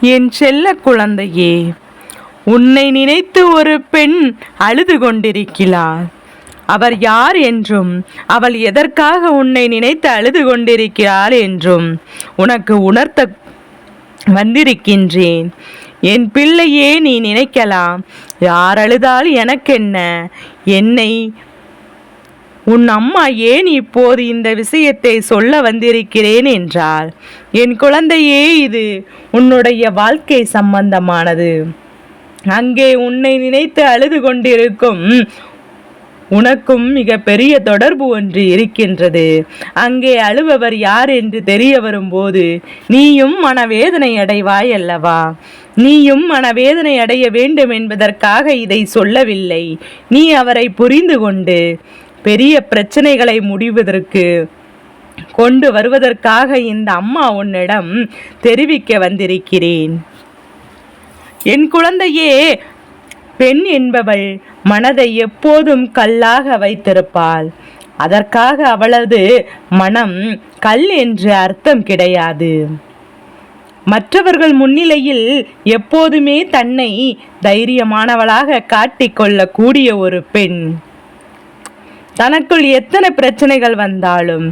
என் செல்ல குழந்தையே உன்னை நினைத்து ஒரு பெண் அழுது கொண்டிருக்கிறாள். அவர் யார் என்றும் அவள் எதற்காக உன்னை நினைத்து அழுது கொண்டிருக்கிறாள் என்றும் உனக்கு உணர்த்த வந்திருக்கின்றேன். என் பிள்ளையே நீ நினைக்கலாம் யார் அழுதால் எனக்கென்ன? என்னை உன் அம்மா ஏன் இப்போது இந்த விஷயத்தை சொல்ல வந்திருக்கிறேன் என்றால் என் குழந்தையே இது உன்னுடைய வாழ்க்கை சம்பந்தமானது. அங்கே உன்னை நினைத்து அழுது கொண்டிருக்கும் உனக்கும் மிக பெரிய தொடர்பு ஒன்று இருக்கின்றது. அங்கே அழுபவர் யார் என்று தெரிய வரும்போது நீயும் மனவேதனை அடைவாய் அல்லவா? நீயும் மனவேதனை அடைய வேண்டும் என்பதற்காக இதை சொல்லவில்லை. நீ அவரை புரிந்து கொண்டு பெரிய பிரச்சனைகளை முடிவதற்கு கொண்டு வருவதற்காக இந்த அம்மா உன்னிடம் தெரிவிக்க வந்திருக்கிறேன். என் குழந்தையே பெண் என்பவள் மனதை எப்போதும் கல்லாக வைத்திருப்பாள். அதற்காக அவளது மனம் கல் என்று அர்த்தம் கிடையாது. மற்றவர்கள் முன்னிலையில் எப்போதுமே தன்னை தைரியமானவளாக காட்டிக்கொள்ளக்கூடிய ஒரு பெண். தனக்குள் எத்தனை பிரச்சனைகள் வந்தாலும்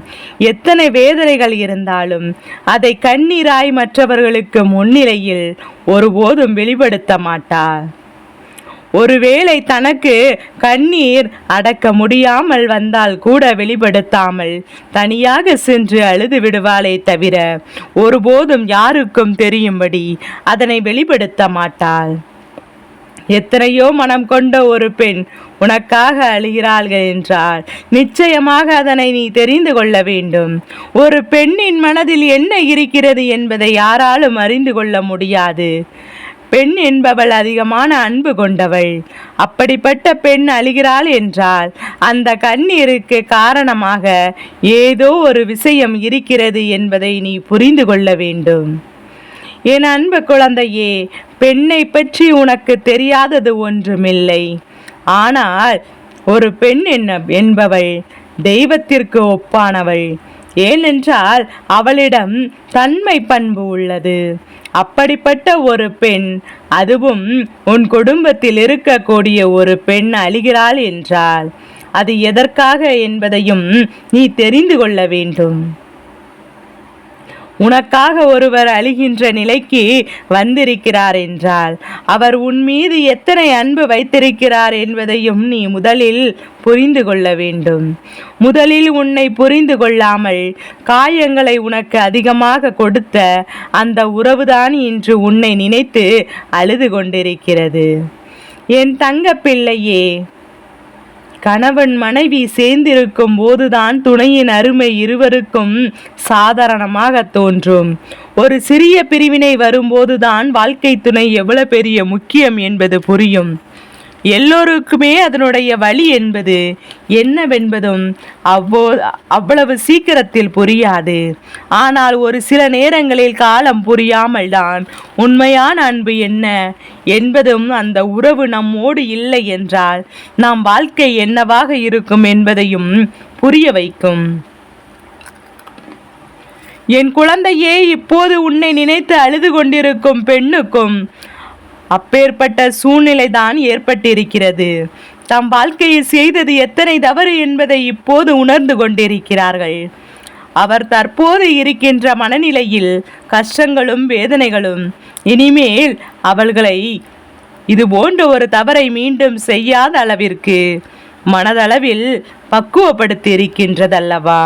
எத்தனை வேதனைகள் இருந்தாலும் அதை கண்ணீராய் மற்றவர்களுக்கு முன்னிலையில் ஒருபோதும் வெளிப்படுத்த மாட்டார். ஒருவேளை தனக்கு கண்ணீர் அடக்க முடியாமல் வந்தால் கூட வெளிப்படுத்தாமல் தனியாக சென்று அழுது விடுவாளே தவிர ஒருபோதும் யாருக்கும் தெரியும்படி அதனை வெளிப்படுத்த மாட்டாள் எத்தனையோ மனம் கொண்ட ஒரு பெண் உனக்காக அழுகிறாள்கள் என்றால் நிச்சயமாக அதனை நீ தெரிந்து கொள்ள வேண்டும். ஒரு பெண்ணின் மனதில் என்ன இருக்கிறது என்பதை யாராலும் அறிந்து கொள்ள முடியாது. பெண் என்பவள் அதிகமான அன்பு கொண்டவள். அப்படிப்பட்ட பெண் அழுகிறாள் என்றால் அந்த கண்ணீருக்கு காரணமாக ஏதோ ஒரு விஷயம் இருக்கிறது என்பதை நீ புரிந்து கொள்ள வேண்டும். என் அன்பு குழந்தையே பெண்ணை பற்றி உனக்கு தெரியாதது ஒன்றுமில்லை. ஆனால் ஒரு பெண் என்ன என்பவள் தெய்வத்திற்கு ஒப்பானவள். ஏனென்றால் அவளிடம் தன்மை பண்பு உள்ளது. அப்படிப்பட்ட ஒரு பெண் அதுவும் உன் குடும்பத்தில் இருக்கக்கூடிய ஒரு பெண் அழிகிறாள் என்றால் அது எதற்காக என்பதையும் நீ தெரிந்து கொள்ள வேண்டும். உனக்காக ஒருவர் அழுகின்ற நிலைக்கு வந்திருக்கிறார் என்றால் அவர் உன் மீது எத்தனை அன்பு வைத்திருக்கிறார் என்பதையும் நீ முதலில் புரிந்து கொள்ள வேண்டும். முதலில் உன்னை புரிந்து கொள்ளாமல் காயங்களை உனக்கு அதிகமாக கொடுத்த அந்த உறவுதான் இன்று உன்னை நினைத்து அழுது கொண்டிருக்கிறது. என் தங்க பிள்ளையே கணவன் மனைவி சேர்ந்திருக்கும் போதுதான் துணையின் அருமை இருவருக்கும் சாதாரணமாக தோன்றும். ஒரு சிறிய பிரிவினை வரும்போதுதான் வாழ்க்கை துணை எவ்வளவு பெரிய முக்கியம் என்பது புரியும். எல்லோருக்குமே அதனுடைய வழி என்பது என்னவென்பதும் அவ்வோ அவ்வளவு சீக்கிரத்தில் புரியாது. ஆனால் ஒரு சில நேரங்களில் காலம் புரியாமல் தான் உண்மையான அன்பு என்ன என்பதும் அந்த உறவு நம்மோடு இல்லை என்றால் நாம் வாழ்க்கை என்னவாக இருக்கும் என்பதையும் புரிய வைக்கும். என் குழந்தையே இப்போது உன்னை நினைத்து அழுது கொண்டிருக்கும் பெண்ணுக்கும் அப்பேற்பட்ட சூழ்நிலை தான் ஏற்பட்டிருக்கிறது. தம் வாழ்க்கையில் செய்தது எத்தனை தவறு என்பதை இப்போது உணர்ந்து கொண்டிருக்கிறார்கள். அவர் தற்போது இருக்கின்ற மனநிலையில் கஷ்டங்களும் வேதனைகளும் இனிமேல் அவள்களை இது போன்ற ஒரு தவறை மீண்டும் செய்யாத அளவிற்கு மனதளவில் பக்குவப்படுத்தி இருக்கின்றதல்லவா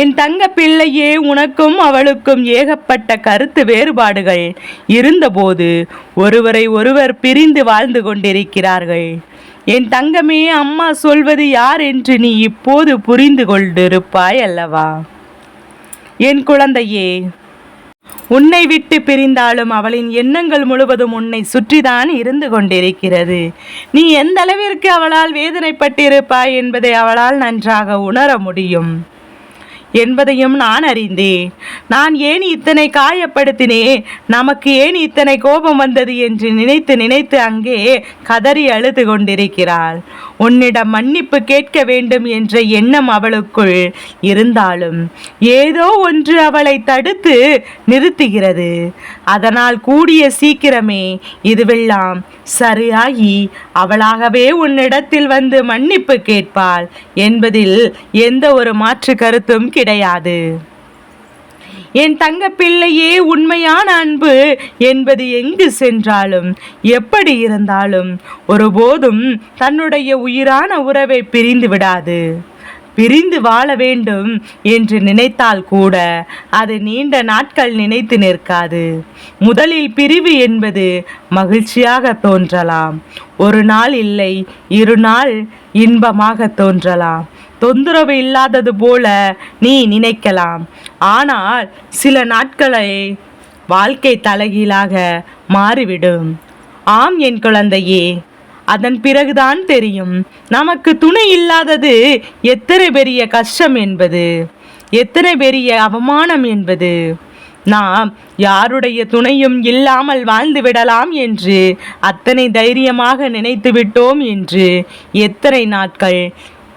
என் தங்க பிள்ளையே உனக்கும் அவளுக்கும் ஏகப்பட்ட கருத்து வேறுபாடுகள். இருந்தபோது ஒருவரை ஒருவர் பிரிந்து வாழ்ந்து கொண்டிருக்கிறார்கள். என் தங்கமே அம்மா சொல்வது யார் என்று நீ இப்போது புரிந்து கொண்டிருப்பாய் அல்லவா? என் குழந்தையே உன்னை விட்டு பிரிந்தாலும் அவளின் எண்ணங்கள் முழுவதும் உன்னை சுற்றிதான் இருந்து கொண்டிருக்கிறது. நீ எந்த அளவிற்கு அவளால் வேதனைப்பட்டிருப்பாய் என்பதை அவளால் நன்றாக உணர முடியும். என்பதையும் நான் அறிந்தேன். நான் ஏன் இத்தனை காயப்படுத்தினேன் நமக்கு ஏன் இத்தனை கோபம் வந்தது என்று நினைத்து நினைத்து அங்கே கதறி அழுது கொண்டிருக்கிறாள். உன்னிடம் மன்னிப்பு கேட்க வேண்டும் என்ற எண்ணம் அவளுக்குள் இருந்தாலும் ஏதோ ஒன்று அவளை தடுத்து நிறுத்துகிறது. அதனால் கூடிய சீக்கிரமே இதுவெல்லாம் சரியாகி அவளாகவே உன்னிடத்தில் வந்து மன்னிப்பு கேட்பாள் என்பதில் எந்த ஒரு மாற்று கருத்தும் கிடையாது. என் தங்க பிள்ளையே உண்மையான அன்பு என்பது எங்கு சென்றாலும் எப்படி இருந்தாலும் ஒருபோதும் தன்னுடைய உயிரான உறவை பிரிந்து விடாது. பிரிந்து வாழ வேண்டும் என்று நினைத்தால் கூட அது நீண்ட நாட்கள் நினைத்து நிற்காது. முதலில் பிரிவு என்பது மகிழ்ச்சியாக தோன்றலாம். ஒரு நாள் இல்லை இரு நாள் இன்பமாக தோன்றலாம். தொந்தரவு இல்லாதது போல நீ நினைக்கலாம். ஆனால் சில நாட்களை வாழ்க்கை தலைகீழாக மாறிவிடும். ஆம் என் குழந்தையே அதன் பிறகுதான் தெரியும். நமக்கு துணை இல்லாதது எத்தனை பெரிய கஷ்டம் என்பது? எத்தனை பெரிய அவமானம் என்பது? நாம் யாருடைய துணையும் இல்லாமல் வாழ்ந்து விடலாம் என்று அத்தனை தைரியமாக நினைத்து விட்டோம் என்று எத்தனை நாட்கள்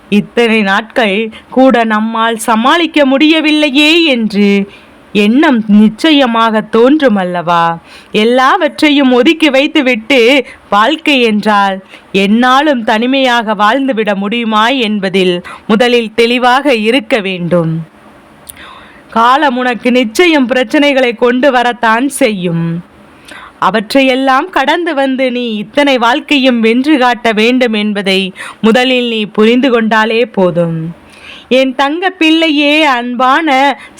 இத்தனை நாட்கள் கூட நம்மால் சமாளிக்க முடியவில்லையே என்று எண்ணம் நிச்சயமாக தோன்றும் அல்லவா எல்லாவற்றையும் ஒதுக்கி வைத்துவிட்டு வாழ்க்கை என்றால் என்னாலும் தனிமையாக வாழ்ந்துவிட முடியுமா என்பதில் முதலில் தெளிவாக இருக்க வேண்டும். காலம் உனக்கு நிச்சயம் பிரச்சனைகளை கொண்டு வரத்தான் செய்யும். அவற்றையெல்லாம் கடந்து வந்து நீ இத்தனை வாழ்க்கையும் வென்று காட்ட வேண்டும் என்பதை முதலில் நீ புரிந்து கொண்டாலே போதும். என் தங்க பிள்ளையே அன்பான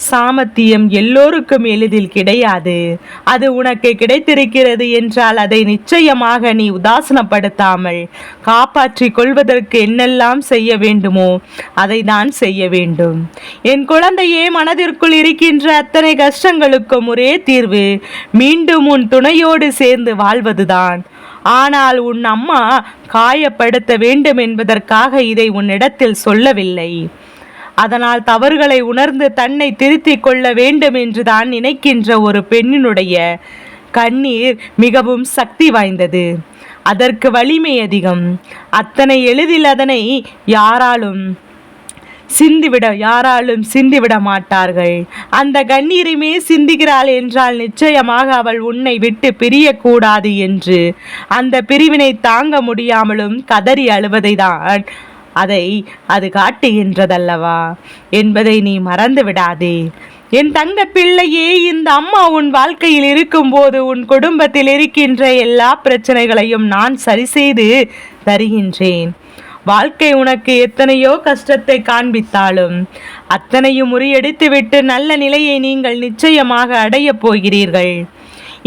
சாமத்தியம் எல்லோருக்கும் எளிதில் கிடையாது. அது உனக்கு கிடைத்திருக்கிறது என்றால் அதை நிச்சயமாக நீ உதாசனப்படுத்தாமல் காப்பாற்றிக் கொள்வதற்கு என்னெல்லாம் செய்ய வேண்டுமோ அதை தான் செய்ய வேண்டும். என் குழந்தையே மனதிற்குள் இருக்கின்ற அத்தனை கஷ்டங்களுக்கும் ஒரே தீர்வு மீண்டும் உன் துணையோடு சேர்ந்து வாழ்வதுதான். ஆனால் உன் அம்மா காயப்படுத்த வேண்டும் என்பதற்காக இதை உன்னிடத்தில் சொல்லவில்லை. அதனால் தவறுகளை உணர்ந்து தன்னை திருத்திக் கொள்ள வேண்டும் என்று தான் நினைக்கின்ற ஒரு பெண்ணினுடைய கண்ணீர் மிகவும் சக்தி வாய்ந்தது. அதற்கு வலிமை அதிகம். அத்தனை எளிதில் அதனை யாராலும் சிந்திவிட யாராலும் சிந்திவிட மாட்டார்கள். அந்த கண்ணீரையுமே சிந்துகிறாள் என்றால் நிச்சயமாக அவள் உன்னை விட்டு பிரியக்கூடாது என்று. அந்த பிரிவினை தாங்க முடியாமலும் கதறி அழுவதை தான் அதை அது காட்டுகின்றதல்லவா? என்பதை நீ மறந்து விடாதே. என் தங்க பிள்ளையே இந்த அம்மா உன் வாழ்க்கையில் இருக்கும்போது உன் குடும்பத்தில் இருக்கின்ற எல்லா பிரச்சனைகளையும் நான் சரி செய்து தருகின்றேன். வாழ்க்கை உனக்கு எத்தனையோ கஷ்டத்தை காண்பித்தாலும் அத்தனையும் முறியடித்துவிட்டு நல்ல நிலையை நீங்கள் நிச்சயமாக அடையப் போகிறீர்கள்.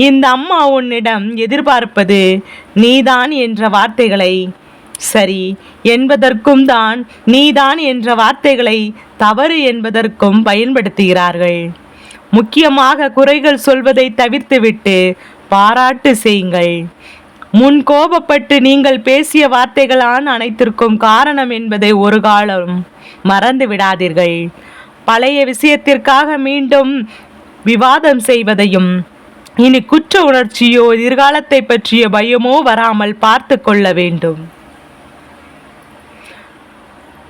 இந்த அம்மா உன்னிடம் எதிர்பார்ப்பது நீதான் என்ற வார்த்தைகளை சரி என்பதற்கும் தான் நீதான் என்ற வார்த்தைகளை தவறு என்பதற்கும் பயன்படுத்துகிறார்கள். முக்கியமாக குறைகள் சொல்வதை தவிர்த்துவிட்டு பாராட்டு செய்யுங்கள். முன் கோபப்பட்டு நீங்கள் பேசிய வார்த்தைகளான் அனைத்திற்கும் காரணம் என்பதை ஒரு காலம் மறந்து விடாதீர்கள். பழைய விஷயத்திற்காக மீண்டும் விவாதம் செய்வதையும் இனி குற்ற உணர்ச்சியோ எதிர்காலத்தை பற்றிய பயமோ வராமல் பார்த்து கொள்ள வேண்டும்.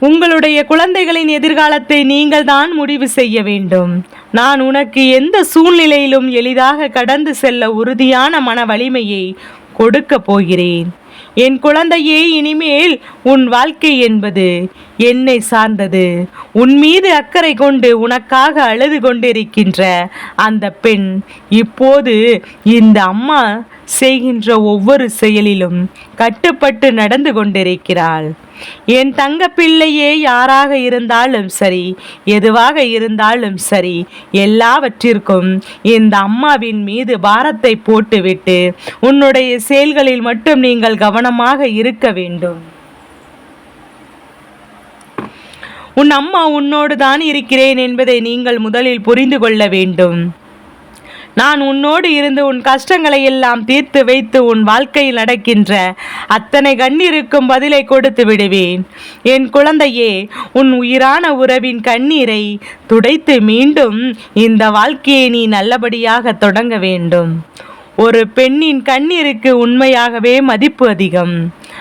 உங்களுடைய குழந்தைகளின் எதிர்காலத்தை நீங்கள் தான் முடிவு செய்ய வேண்டும். நான் உனக்கு எந்த சூழ்நிலையிலும் எளிதாக கடந்து செல்ல உறுதியான மன வலிமையை கொடுக்க போகிறேன். என் குழந்தையே இனிமேல் உன் வாழ்க்கை என்பது என்னை சார்ந்தது. உன் மீது அக்கறை கொண்டு உனக்காக அழுது கொண்டிருக்கின்ற அந்த பெண் இப்போது இந்த அம்மா செய்கின்ற ஒவ்வொரு செயலிலும் கட்டுப்பட்டு நடந்து கொண்டிருக்கிறாள். என் தங்க பிள்ளையே யாராக இருந்தாலும் சரி எதுவாக இருந்தாலும் சரி எல்லாவற்றிற்கும் இந்த அம்மாவின் மீது பாரத்தை போட்டுவிட்டு உன்னுடைய செயல்களில் மட்டும் நீங்கள் கவனமாக இருக்க வேண்டும். உன் அம்மா உன்னோடு தான் இருக்கிறேன் என்பதை நீங்கள் முதலில் புரிந்து கொள்ள வேண்டும். நான் உன்னோடு இருந்து உன் கஷ்டங்களை எல்லாம் தீர்த்து வைத்து உன் வாழ்க்கையில் நடக்கின்ற அத்தனை கண்ணீருக்கும் பதிலை கொடுத்து விடுவேன். என் குழந்தையே உன் உயிரான உறவின் கண்ணீரை துடைத்து மீண்டும் இந்த வாழ்க்கையை நீ நல்லபடியாக தொடங்க வேண்டும். ஒரு பெண்ணின் கண்ணீருக்கு உண்மையாகவே மதிப்பு அதிகம்.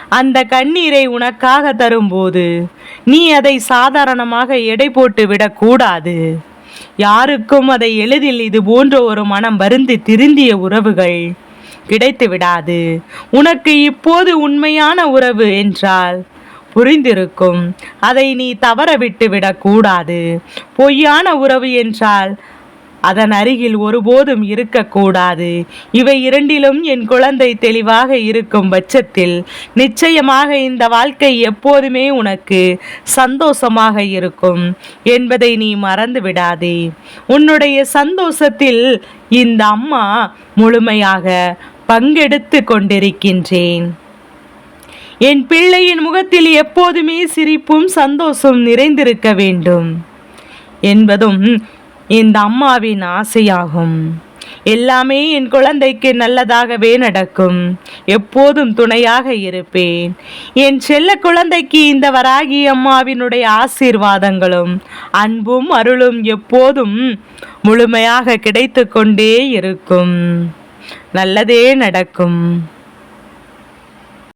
அந்த கண்ணீரை உனக்காக தரும்போது நீ அதை சாதாரணமாக எடை போட்டு விடக்கூடாது. யாருக்கும் அதை எளிதில் இது போன்ற ஒரு மனம் வருந்தி திருந்திய உறவுகள் கிடைத்து விடாது. உனக்கு இப்போது உண்மையான உறவு என்றால் புரிந்திருக்கும். அதை நீ தவற விட்டு விடக்கூடாது. பொய்யான உறவு என்றால் அதன் அருகில் ஒருபோதும் இருக்கக்கூடாது. இவை இரண்டிலும் என் குழந்தை தெளிவாக இருக்கும் பட்சத்தில் நிச்சயமாக இந்த வாழ்க்கை எப்போதுமே உனக்கு சந்தோஷமாக இருக்கும் என்பதை நீ மறந்து விடாதே. உன்னுடைய சந்தோஷத்தில் இந்த அம்மா முழுமையாக பங்கெடுத்து கொண்டிருக்கின்றேன். என் பிள்ளையின் முகத்தில் எப்போதுமே சிரிப்பும் சந்தோஷம் நிறைந்திருக்க வேண்டும். என்பதும் இந்த அம்மாவின் ஆசையாகும். எல்லாமே என் குழந்தைக்கு நல்லதாகவே நடக்கும். எப்போதும் துணையாக இருப்பேன். என் செல்ல குழந்தைக்கு இந்த வராகி அம்மாவினுடைய ஆசீர்வாதங்களும் அன்பும் அருளும் எப்போதும் முழுமையாக கிடைத்து கொண்டே இருக்கும். நல்லதே நடக்கும்.